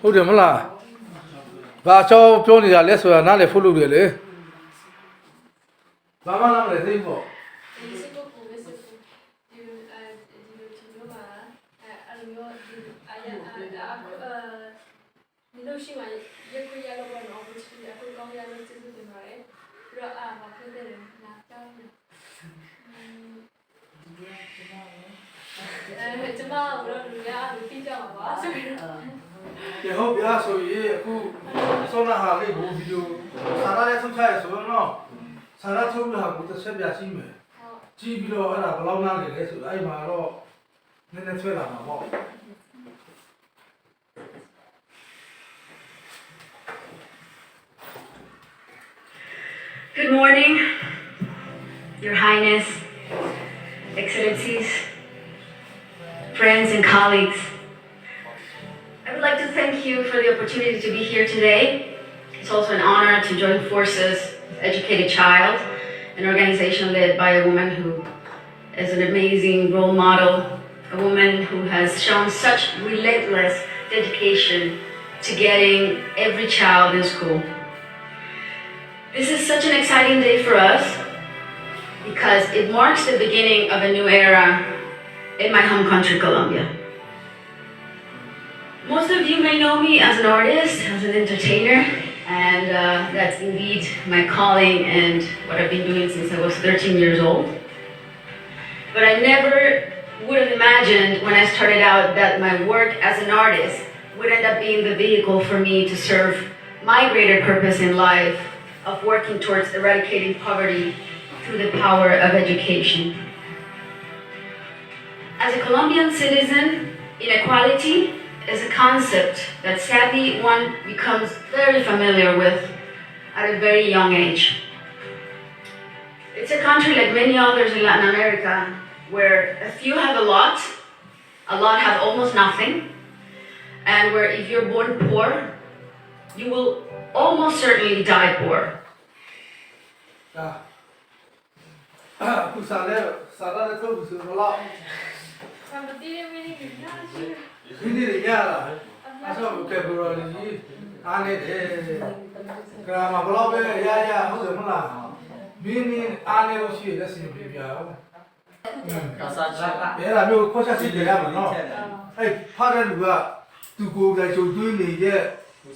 ဟုတ်တယ်မလားဘာအချောပြောနေတာလဲဆိုတာနားလေဖုတ်လို့တယ်လေဘာမှနားမလဲသိဖို့ဒီစကုတ်ကိုဝစ်စကုတ်ဒီအဲဒီလိုချင်လို့ပါအဲအဲ့လိုမျိုးဒီအရာအဒါအဲဒီလိုရှိမှရက်ခွေရလို့ဘောနော်ဘုရားအခုကောင်းရလို့ကျေးဇူးတင်ပါတယ်ပြီးတော့အာမဖြစ်တဲ့နာကြောင်းအဲကျမတို့လူရလူပြီးကြမှာပါဆိုပြီး တော့ဒီဟုတ်ပြဆိုရင်အခုဆောနာဟာလေးကိုဗီဒီယိုဆာရာရဲ့ထုတ်ချရဆိုတော့ဆာရာထုတ်လို့ဟာကိုတစ်ချက်ပြရှိမယ်ဟုတ်ကြည့်ပြီးတော့အဲ့ဒါဘယ်လောက်နားလေလဲဆိုတော့အဲ့မှာတော့နည်းနည်းဆွဲလာမှာပေါ့ Good morning, Your Highness, Excellencies, friends and colleagues. Would like to thank you for the opportunity to be here today. It's also an honor to join forces with Educated Child, an organization led by a woman who is an amazing role model, a woman who has shown such relentless dedication to getting every child in school. This is such an exciting day for us because it marks the beginning of a new era in my home country, Colombia. Most of you may know me as an artist, as an entertainer, and uh, that's indeed my calling and what I've been doing since I was 13 years old. But I never would have imagined when I started out that my work as an artist would end up being the vehicle for me to serve my greater purpose in life of working towards eradicating poverty through the power of education. As a Colombian citizen, inequality is a concept that sadly one becomes very familiar with at a very young age. It's a country like many others in Latin America where a few have a lot, a lot have almost nothing, and where if you're born poor, you will almost certainly die poor. ဒါအ ခုစားလဲစားရတဲ့ထုတ်ဆိုတော့ဆမ်ပတီးမင်းကြီးညာရှိဒီနေ့ရလာအဲ့ဆိုကယ်ဘရော်ကြီးအားနေတယ်ဂရာမဘလောက်ပဲရရဟုတ်တယ်မလားမင်းမင်းအားနေလို့ရှိရလက်စင်ပြပြအောင်ကာစာချာအဲ့ဒါမျိုးခေါ်ချက်စီကြရမှာနော်အဲ့ဖားတဲ့လူကသူကိုယ်တိုင်ချုပ်သွင်းနေတဲ့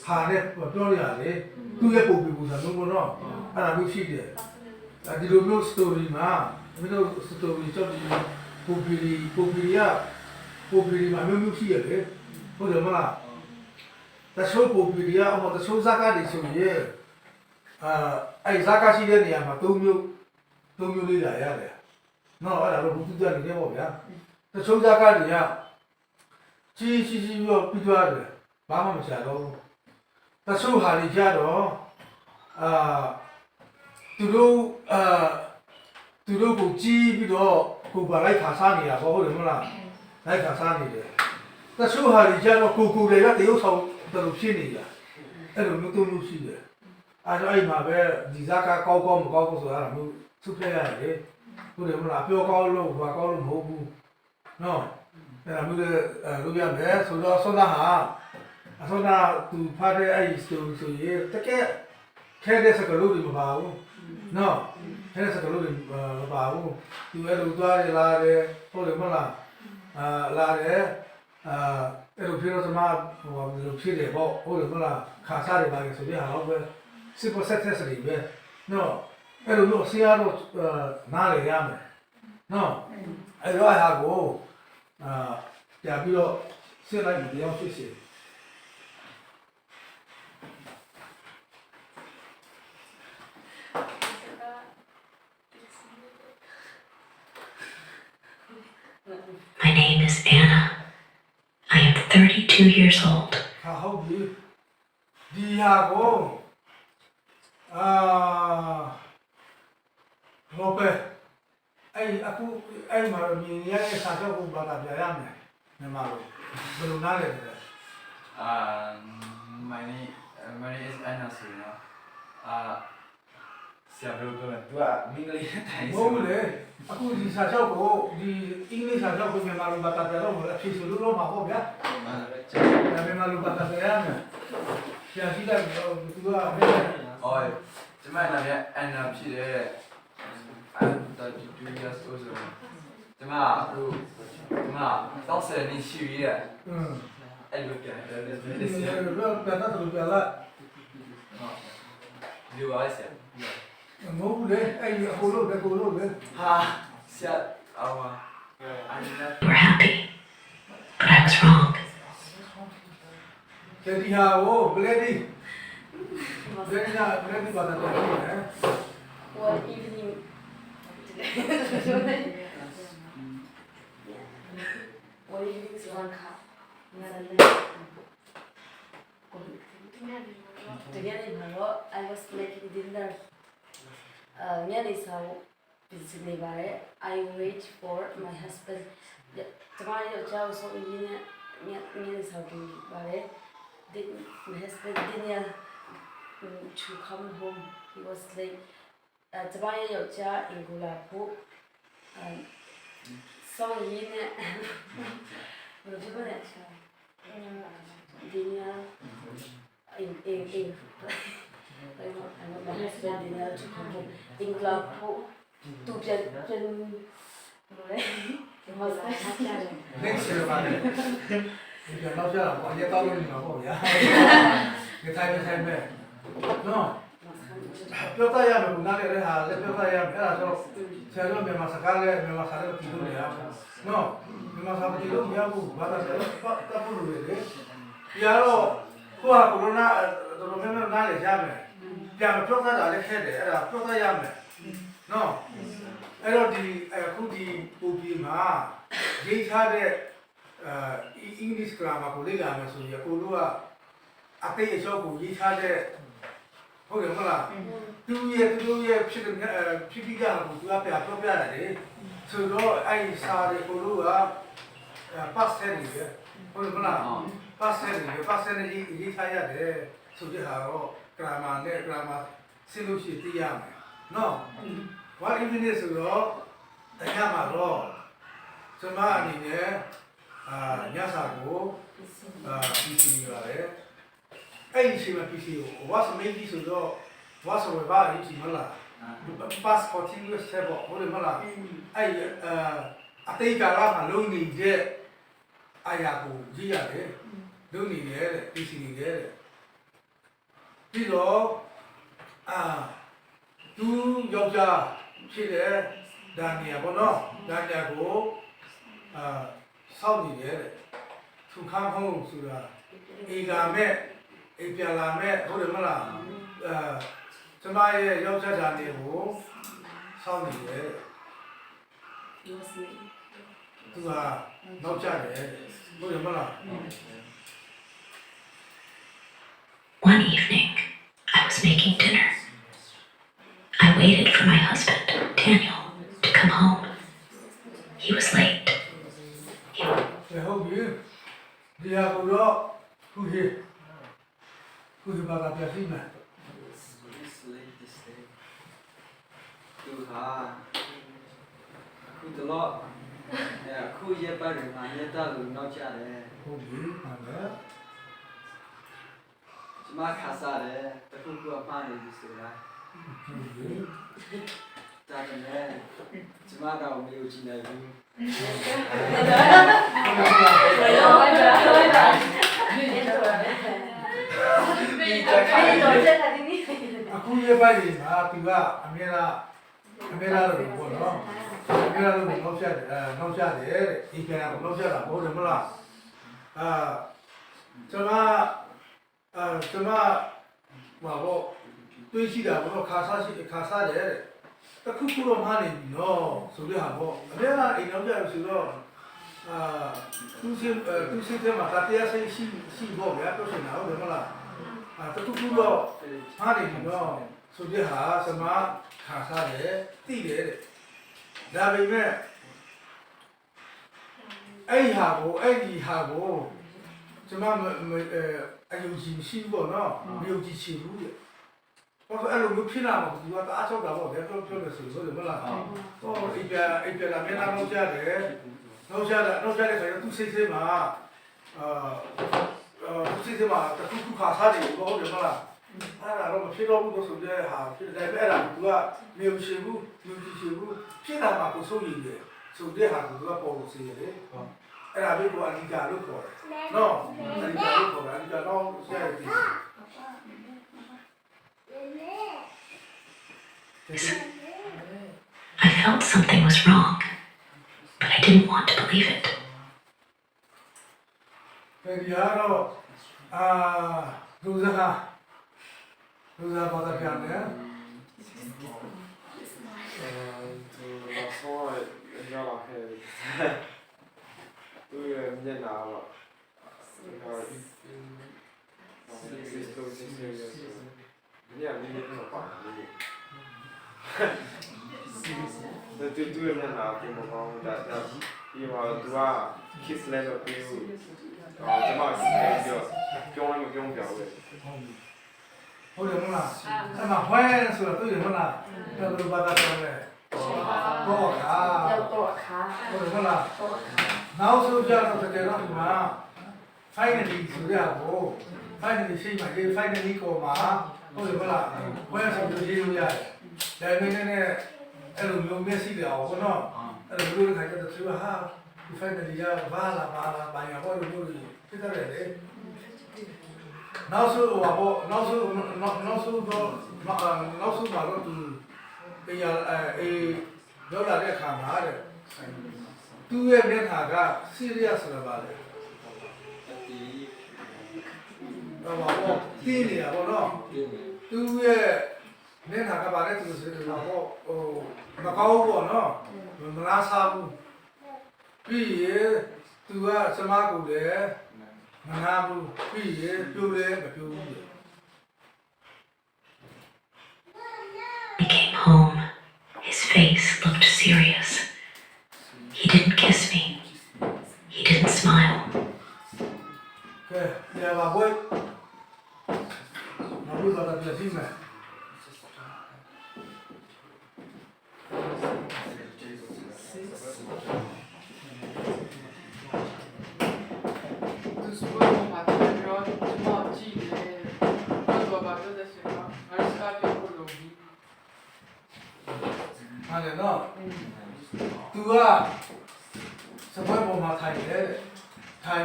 ခါနဲ့ပြောရရတယ်သူ့ရဲ့ပုံပြပုံစံမျိုးပေါ့နော်အဲ့ဒါမျိုးရှိတယ်ဒီလိုမျိုး story မှာမင်းတို့ story ကြောက်ဒီပိုပီလီပိုပီလီက ပိုပီလီမှာမျိုးမျိုးရှိရတယ်ဟုတ်တယ်မလားတချို့ပိုပီလီကအမတချို့ဇာကာတွေဆိုရင်အာအဲ့ဇာကာရှိတဲ့နေရာမှာ၃မျိုး၃မျိုးလေးလာရတယ်နော်အဲ့ဒါတော့ဘုသူကြနေတယ်ပေါ့ဗျာတချို့ဇာကာတွေကကြီးရှိရှိပြီးတော့ပြီးသွားတယ်ဘာမှမချတော့ဘူးတချို့ဟာတွေကြတော့အာသူတို့အာသူတို့ကိုကြီးပြီးတော့ကိုပါလိုက်ခါစားနေတာပေါ့ဟုတ်တယ်မလား လိုက်ခါစားနေတယ်တချို့ဟာတွေကျတော့ကိုကိုတွေကတရုပ်ဆောင်တော်တော်ဖြစ်နေတာအဲ့လိုမျိုးတုံးလို့ရှိတယ်အဲ့တော့အဲ့မှာပဲဒီဇာကကောက်ကောက်မကောက်ဘူးဆိုတာမျိုးသူ့ဖက်ရတယ်ဟုတ်တယ်မလားပြောကောက်လို့ဘာကောက်လို့မဟုတ်ဘူးနော်အဲ့ဒါမျိုးလည်းအဲ့လိုရမယ်ဆိုတော့ဆောနာဟာအဆောနာသူဖားတဲ့အဲ့ဒီဆိုဆိုရင်တကယ်ခဲတဲ့စကလို့ဒီမပါဘူးနော်အဲ့ဒါစကလို့မပါဘူးသူအဲ့လိုသွားရလာတယ်ဟုတ်တယ်မလား အာလာတယ်အာအဲ့လိုဖြစ်တော့သမဟိုဘယ်လိုဖြစ်တယ်ပေါ့ဟုတ်တယ်မလားခါစားတယ်ပါလေဆိုပြဟာတော့ပဲစစ်ပေါ်ဆက်သက်စရီပဲနော်အဲ့လိုမျိုးဆရာတော့နားလေရမယ်နော်အဲ့တော့ဟာကိုအာပြပြီးတော့စစ်လိုက်ပြီးတရားဖြစ်စီ My name is Anna. I am 32 years old. ဟာဟုတ်ပြီဒီဟာကိုအာရောပဲအဲ့အခုအဲ့မှာမြင်ရတဲ့စာချုပ်ကိုဘာသာပြရမယ်မြန်မာလိုဘယ်လိုနားလဲလဲအာ my name my name is Anna ဆိုရင်တော့အာဆရာဘယ်လိုပြောလဲသူကမင်္ဂလိတိုင်းမဟုတ်ဘူးလေအခုဒီစာချုပ်ကိုဒီအင်္ဂလိပ်စာချုပ်ကိုမြန်မာလိုဘာသာပြတော့အဖြေဆိုလို့တော့မှာပေါ့ဗျာ También malo para castellano. Si así la tú vas a ver. Oye, te me la ya en la pide. Anda de tu ya so so. ဒီမှာတို့ဒီမှာတောက်ဆယ်နေရှိရတဲ့အဲ့လိုပြန်တယ်လေဒီလိုပြန်တာတို့ပြန်လာဒီဝါဆယ်မဟုတ်လေအဲ့ဒီဟိုလိုပဲကိုလိုပဲဟာဆရာအဝါ We're happy. Perhaps wrong. တတိဟာကိုဘလက်ဒီဘလက်ဒီဘလက်ဒီပါတာတယ် One evening one evening one cup another night တကယ်လည်းမလို့ I was making dinner အညနေစာကိုပြင်ဆင်နေပါတယ် I wait for my husband တမန်ရဲ့အကြောင်းဆိုရင်ညညနေစာကိုပါတယ် Did my husband didn't um, to come home he was late အဲတမန်ရဲ့ယောက်ျားအင်ကိုလာဖို့အဲဆောင်းရင်းနဲ့ဘယ်လိုပြောလဲဒီညာ in in in I know I know my husband dinner to come home in club ဖို့သူပြန်ပြန်ဘယ်လိုလဲ ဒီမှာဆက်ကြတယ် next ဆယ်ပါလေဒီပြန်တော့ကြာတော့အရက်တော့လို့နေမှာပေါ့ဗျာဒီတိုင်းပဲတိုင်းပဲနော်ပြောတတ်ရမယ်ဘုရားလည်းဟာလည်းပြောတတ်ရမယ်အဲ့ဒါဆိုဆရာတို့မြန်မာစကားလည်းမြန်မာစာလည်းကြည့်လို့ရအောင်နော်မြန်မာစာကြည့်လို့မရဘူးဘာသာလည်းပတ်တပ်ဖို့လိုလေဒီကတော့ကိုကကိုရိုနာတော်တော်များများနားလေရမယ်ပြန်ပြောတတ်တာလည်းခဲတယ်အဲ့ဒါပြောတတ်ရမယ်နော်အဲ့တော့ဒီအခုဒီပူပြီးမှာရေးထားတဲ့ အဲအင်္ဂလိပ် grammar ကိုလေ့လာမယ်ဆိုရင်ကိုတို့ကအတိတ်အကျော်ကိုရေးထားတဲ့ဟုတ်တယ်မဟုတ်လားသူရဲ့သူတို့ရဲ့ဖြစ်တဲ့ဖြစ်ပြီးကြတာကိုသူကပြပြောပြရတယ်ဆိုတော့အဲ့ဒီစာတွေကိုလို့ကပတ်စတယ်လေဟုတ်မလားပတ်စတယ်လေပတ်စတယ်ကြီးရေးထားရတယ်ဆိုတဲ့ဟာတော့ grammar နဲ့ grammar ဆင်းလို့ရှိရင်သိရမယ်နော် what even is ဆိုတော့တရားမှာတော့ကျွန်မအနေနဲ့ အာညစာကိုအာပြီးစီရတယ်အဲ့ဒီအချိန်မှာပြီးစီကို what's maybe ဆိုတော့ what's over ဘာအရေးမလား pass continuous ဆက်ပေါ့ဟုတ်တယ်မလားအဲ့အာအတိတ်ကာလမှာလုံနေတဲ့အာယာကိုကြည့်ရတယ်လုံနေတယ်တဲ့ပြီးစီနေတယ်တဲ့ပြီးတော့အာသူယောက်ျားဖြစ်တဲ့ဒါနီယာပေါ့နော်ဒါနီယာကိုအာ စောင့်နေတယ်တဲ့သူခန်းဟုံးဆိုတာအေဂါမဲ့အေပြလာမဲ့ဟုတ်တယ်မလားအာကျမရဲ့ယောက်ျားဂျာနေကိုစောင့်နေတယ်တဲ့ he was late သူကနောက်ကျတယ်တဲ့ဟုတ်တယ်မလား One evening, I was making dinner. I waited for my husband, Daniel, to come home. He was late. He ဘယ်ဟုတ်ပြီ ဒီဟာကိုတော့ခုဟေးခုဒီဘာသာပြစီမယ်သူဟာအခုတလောအဲအခုရက်ပတ်တွေမှာရက်တာလို့နောက်ကျ တယ်ဟုတ်ပြီဟာလေကျမခါစားတယ်တခုခုအမှားနေပြီဆိုတာဟုတ်ပြီဒါပေမဲ့ကျမတော့မယုံကြည်နိုင်ဘူးဘယ်လိုလဲဘယ်လိုလဲဒီတော့အဲ့တော့ချက်တာဒီနေ့အခုရပိုင်းဒီမှာသူကအမြဲတမ်းအမြဲတမ်းလို့ပေါ့နော်အမြဲတမ်းလို့နောက်ဆက်တယ်အဲနောက်ဆက်တယ်တဲ့ဒီကံကနောက်ဆက်တာဟုတ်တယ်မလားအာကျွန်မအာကျွန်မဟောဘောတွေးရှိတာဘောခါစားရှိခါစားတယ်တဲ့ တခုခုတော့မှနေပြီနော်ဆိုတဲ့ဟာပေါ့အမြဲတမ်းအိမ်နောက်ကြလို့ဆိုတော့အာသူစင်သူစင်တဲ့မှာတရားစိတ်ရှိရှိပေါ့ဗျာပြောချင်တာဟုတ်တယ်မလားအာတခုခုတော့ဟာတယ်နော်ဆိုပြဟာစမခါစားတယ်တိတယ်တဲ့ဒါပေမဲ့အဲ့ဒီဟာကိုအဲ့ဒီဟာကိုကျွန်မမမအဲအယုံကြည်မရှိဘူးပေါ့နော်မယုံကြည်ချင်ဘူးတဲ့ ဘာလို့အဲ့လိုမျိုးဖြစ်လာမှာသူကတအားချောက်တာပေါ့ဗျာပြောပြောလို့ဆိုလို့မလားဟောအိပ်ပြအိပ်ပြလာမျက်နှာတော့ကြားတယ်နောက်ကြားတယ်နောက်ကြားတဲ့ခါကျသူစိတ်စိတ်မှာအာအာစစ်စစ်မှာတခုခုခါစားတယ်ဘောဟုတ်တယ်မလားအဲ့ဒါတော့မဖြစ်တော့ဘူးလို့ဆိုတဲ့ဟာဖြစ်တယ်အဲ့ဒါကသူကမျိုးရှိဘူးမျိုးရှိဘူးဖြစ်တာမှာကိုစိုးရိမ်တယ်ဆိုတဲ့ဟာကသူကပေါ်လို့စီရတယ်ဟုတ်အဲ့ဒါလေးကအနိကာလို့ခေါ်တယ်နော်အနိကာလို့ခေါ်တယ်အနိကာတော့ဆက်ပြီး I felt something was wrong, but I didn't want to believe it. ဒီကတော့အာလူစားလူစားဘာသာပြန်တယ်သူတော့ဆောရောက်လာခဲ့တယ်သူရဲ့မျက်နှာတော့ဒီဟာဒီလိုစစ်စစ်ရဆိုညနေနေတော့ပါတယ်ဒါတူတူရဲ့မျက်နှာကိုမကောင်းဒါဒါဒီမှာသူက kiss လဲတော့ပြီးဘူးအော်ကျွန်မပြောပြောလို့ပြောပြောပဲဟုတ်တယ်မလားအဲ့မှာဝဲဆိုတော့တွေ့တယ်မလားတော်တော်ဘာသာပြန်တယ်ဘောခါရောက်တော့အခါဟုတ်တယ်မလားတော့အခါနောက်ဆုံးကြတော့တကယ်တော့ဒီမှာ finally ဆိုရဖို့ finally ရှိမှဒီ finally ကိုမှာဟုတ်တယ်မလားဝဲဆိုပြီးရေးလို့ရတယ် ဒါပေမဲ့လည်းအဲ့လိုမျိုးမျက်စိတွေအောင်ဘောနော်အဲ့လိုမျိုးခိုင်တဲ့သူကဟာဒီ finally ရဘာလာဘာလာဘာရဟောလို့မျိုးဖြစ်တယ်လေနောက်ဆုံးဟောဘောနောက်ဆုံးနောက်ဆုံးတော့နောက်ဆုံးမှာတော့သူတရားအဲရောက်လာတဲ့အခါမှာတဲ့သူ့ရဲ့မျက်နှာက serious ဆိုတာပါလေဒီဟောဘောတင်းနေတာဘောနော်ပြင်းနေသူ့ရဲ့ မျက်နှာကပါလေသူဆိုတော့ဟိုဟိုမကောင်းဘူးပေါ့နော်မလားစားဘူးပြီးရင်သူကစမကူတယ်မနာဘူးပြီးရင်ပြိုတယ်မပြိုဘူး He came home. His face looked serious. He didn't kiss me. He didn't smile. ကဲညပါဘွဲနောက်ပြီးတော့ပြန်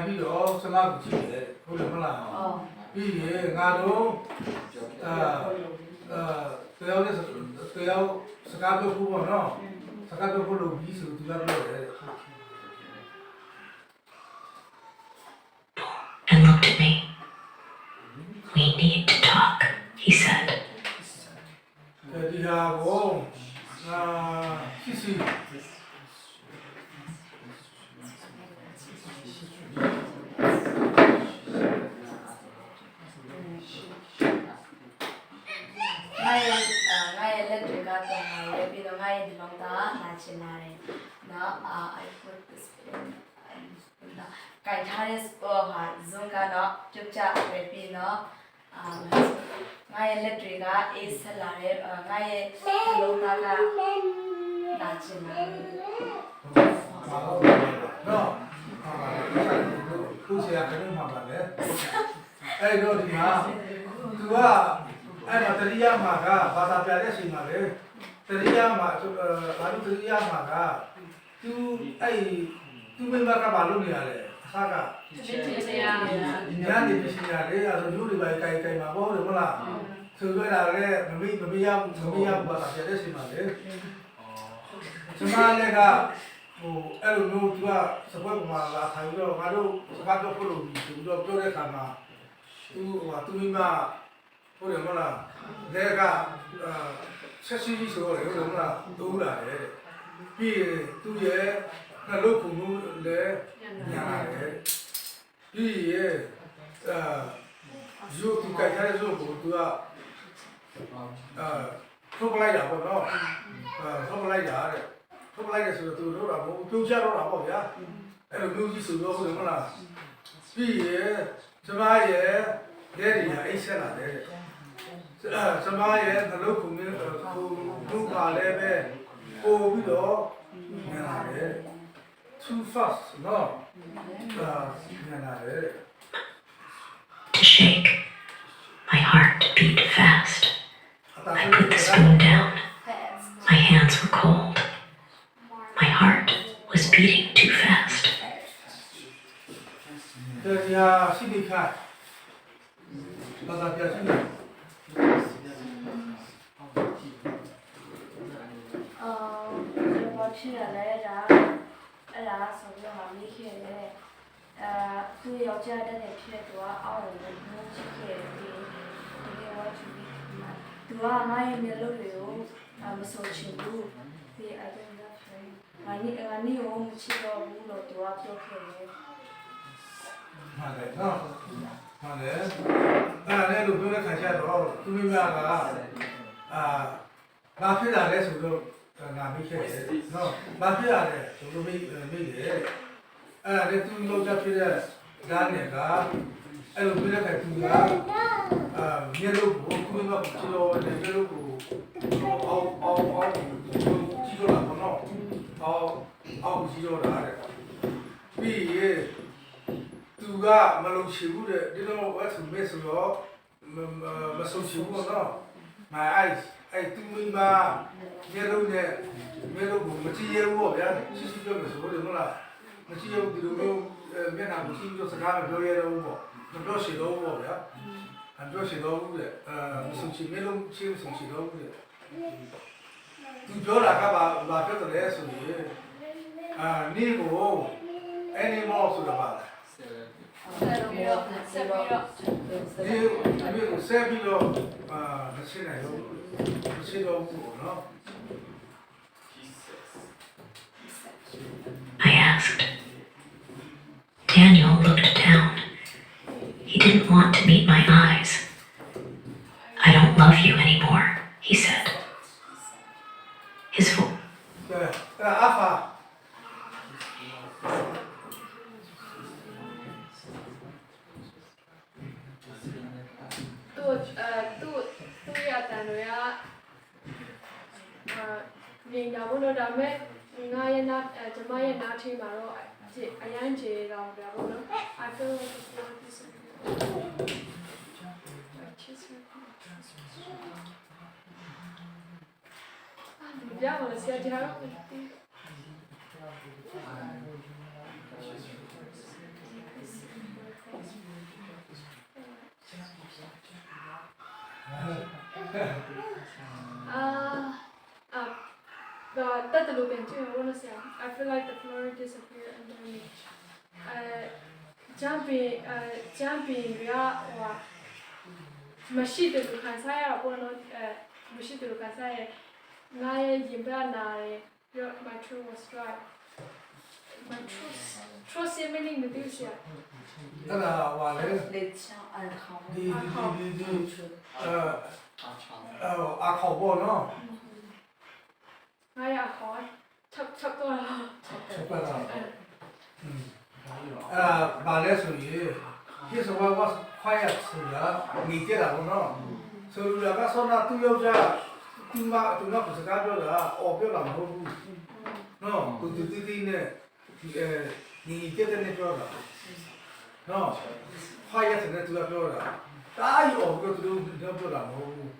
ပြီးတော့စမကူကြည့်တယ်ဟုတ်တယ်မလားအော်ပြီးရင်ငါတို့အာအာတယောက်နဲ့တယောက်စကားပြောဖို့ပေါ့နော်စကားပြောဖို့လုပ်ပြီးဆိုသူကပြောတယ် and looked at me. We need to talk, he said. ဒီဟာကိုအာစီစီ ငါရဲ့အာငါရဲ့လက်တွေကတော့ငါရဲ့ပြီးတော့ငါရဲ့ဒီလောက်သားလာချင်လာတယ်နော်အာ I put this in နော်ကြိုင်ထားတဲ့ဟိုဟာဇွန်ကတော့ပြုတ်ချပဲပြီးတော့အာ ငါရဲ့လက်တွေကအေးဆက်လာတဲ့အာငါရဲ့ဒီလောက်သားကလာချင်လာတယ်မာတော့နော်ဟာသူဆရာကနေမှာပါလေအဲ့တော့ဒီမှာသူကအဲ့မှာတရိယာမှာကဘာသာပြတဲ့ချိန်မှာလေတရိယာမှာဘာလို့တရိယာမှာကသူအဲ့သူမိမကဘာလို့နေရလဲအခါက ဖြစ်ဖြစ်နေရဒီညနေပစ္စည်းရတယ်အဲဆိုလူတွေပဲကြိုင်ကြိုင်မှာပေါ့လေမလားဆိုကြတာလေမမေ့မမေ့ရဘူးမမေ့ရဘူးဘာသာပြတဲ့ချိန်မှာလေကျမလည်းကဟိုအဲ့လိုမျိုးသူကစပွဲပေါ်မှာလာထိုင်ပြီးတော့ငါတို့စကားပြောဖို့လို့ဒီလိုပြောတဲ့အခါမှာသူဟိုသူမိမဟုတ်တယ်မလားလေကအာဆက်စီကြီးဆိုတော့လေဟုတ်တယ်မလားတူလာတယ်ပြီးရင်သူရဲ့နှလုံးခုံမှုလည်းညာလာတယ် ပြီးရင်အာဇိုသူကြိုက်တဲ့ဇိုကိုသူကအာထုတ်လိုက်တာပေါ့နော်အာထုတ်လိုက်တာတဲ့ထုတ်လိုက်တယ်ဆိုတော့သူတို့တော့ပြုံးချတော့တာပေါ့ဗျာအဲ့လိုမျိုးကြီးဆိုတော့ဟုတ်တယ်မလားပြီးရင်ကျမရဲ့တဲ့ဒီဟာအိတ်ဆက်လာတယ်တဲ့ကျမရဲ့နှလုံးခုံမျိုးခုံမှုပါလည်းပဲပို့ပြီးတော့ညာလာတယ်ပြီးရင်သူ့ရဲ့နှလုံးခုံမျိုးခုံမှုပါလည်းပဲပို့ပြီးတော့ညာလာတယ်ပြီးရင်သူ့ရဲ့နှလုံးခုံမျိုးခုံမှုပါလည်းပဲပို့ပြီးတော့ညာလာတယ်င too fast နော်ဒါညနာလေ To shake, my heart beat fast. I put the spoon down. My hands were cold. My heart was beating too fast. Uh, အော်ဘာဖြစ်ရလဲဒါအဲ့ဒါဆိုတော့မမိခဲ့တယ်အဲသူယောက်ျားတဲ့ဖြစ်တော့အောက်ကိုဘုန်းချစ်ခဲ့တယ်ဒီကဝါချီသူကငါ့ရဲ့မျက်လုံးတွေကိုမဆိုချင်ဘူးဒီ I don't love him ငါနီငါနီကိုမချစ်တော့ဘူးလို့သူကပြောခဲ့တယ်မှန်တယ်နော်မှန်တယ်အဲ့ဒါလည်းလို့ပြောတဲ့ခါကျတော့သူမိမကအာဘာဖြစ်လာလဲဆိုတော့ ငါမိခဲ့တယ်နော်ဘာဖြစ်လာလဲဆိုတော့မိမိတယ်အဲ့ဒါလည်းသူလောက်ကြဖြစ်တဲ့ဓာတ်နဲ့ကအဲ့လိုပြောတဲ့ခါသူကအာမြေလို့ကိုသူမိမကချလို့တယ်မြေလို့ကိုအောက်အောက်အောက်ကြီးတော့လာပေါ့နော်အောက်အောက်ကြီးတော့လာတယ်ပြီးရေသူကမလုံချဘူးတဲ့ဒီတော့ဝတ်သူမဲဆိုတော့မမဆုံချဘူးတော့ my eyes အဲ့သူမိမရေလုံးနဲ့ရေလုံးကိုမကြည့်ရဘူးပေါ့ဗျာရှိရှိပြောမယ်ဆိုလို့မလားမကြည့်ရဘူးဒီလိုမျိုးမျက်နှာကိုကြည့်ပြီးစကားမပြောရတော့ဘူးပေါ့မပြောရှိတော့ဘူးပေါ့ဗျာမပြောရှိတော့ဘူးတဲ့အဲမဆုံချရေလုံးချင်းဆုံချတော့ဘူးတဲ့သူပြောတာကဘာဘာပြောတယ်လဲဆိုရင်အာနေကို animal ဆိုတာပါလား ဆက်ပြီးတော့ဆက်ပြီးတော့ဒီအမေကိုဆက်ပြီးတော့အာမရှင်းနိုင်ဘူးမရှင်းတော့ဘူးပေါ့နော် I asked. Daniel looked down. He didn't want to meet my eyes. I don't love you anymore, he said. His voice. မြင်ကြဘူးလို့ဒါပေမဲ့ငါရဲ့နာအဲကျမရဲ့နားထိမှာတော့အရန်ကြေတော့ဗျာဘုနော် I feel like it's not this Vediamo la sia girato. Ah, the that the look into I wanna say I feel like the floor disappeared under me. Uh, jumping, uh, jumping ကဟိုမရှိတယ်လို့ခံစားရတာပေါ့နော်အဲမရှိတယ်လို့ခံစားရငါရဲ့ရင်ဘတ်နာတယ်ပြီးတော့ my throat was dry my throat throat ရဲ့ meaning မသိဘူးဆရာအဲ့ဒါဟွာလေလက်ချောင်းအခေါင်းဒီဒီဒီဒီအဲအာခေါပေါ့နော် ငါရခေါ်ချက်ချက်တော့လားဆက်ပါတော့อืมအဲ့ဒါဘာလဲဆိုရင် his wife was quiet ဆိုတာနေတဲ့တာပေါ့နော်ဆိုလိုတာကဆောနာသူ့ယောက်ျားသူမသူကစကားပြောတာအော်ပြောတာမဟုတ်ဘူးနော်သူတူတူတီးနဲ့ဒီအဲနေတဲ့တဲ့နဲ့ပြောတာနော် quiet နဲ့သူကပြောတာတားရောပြောသူတို့ပြောတာမဟုတ်ဘူး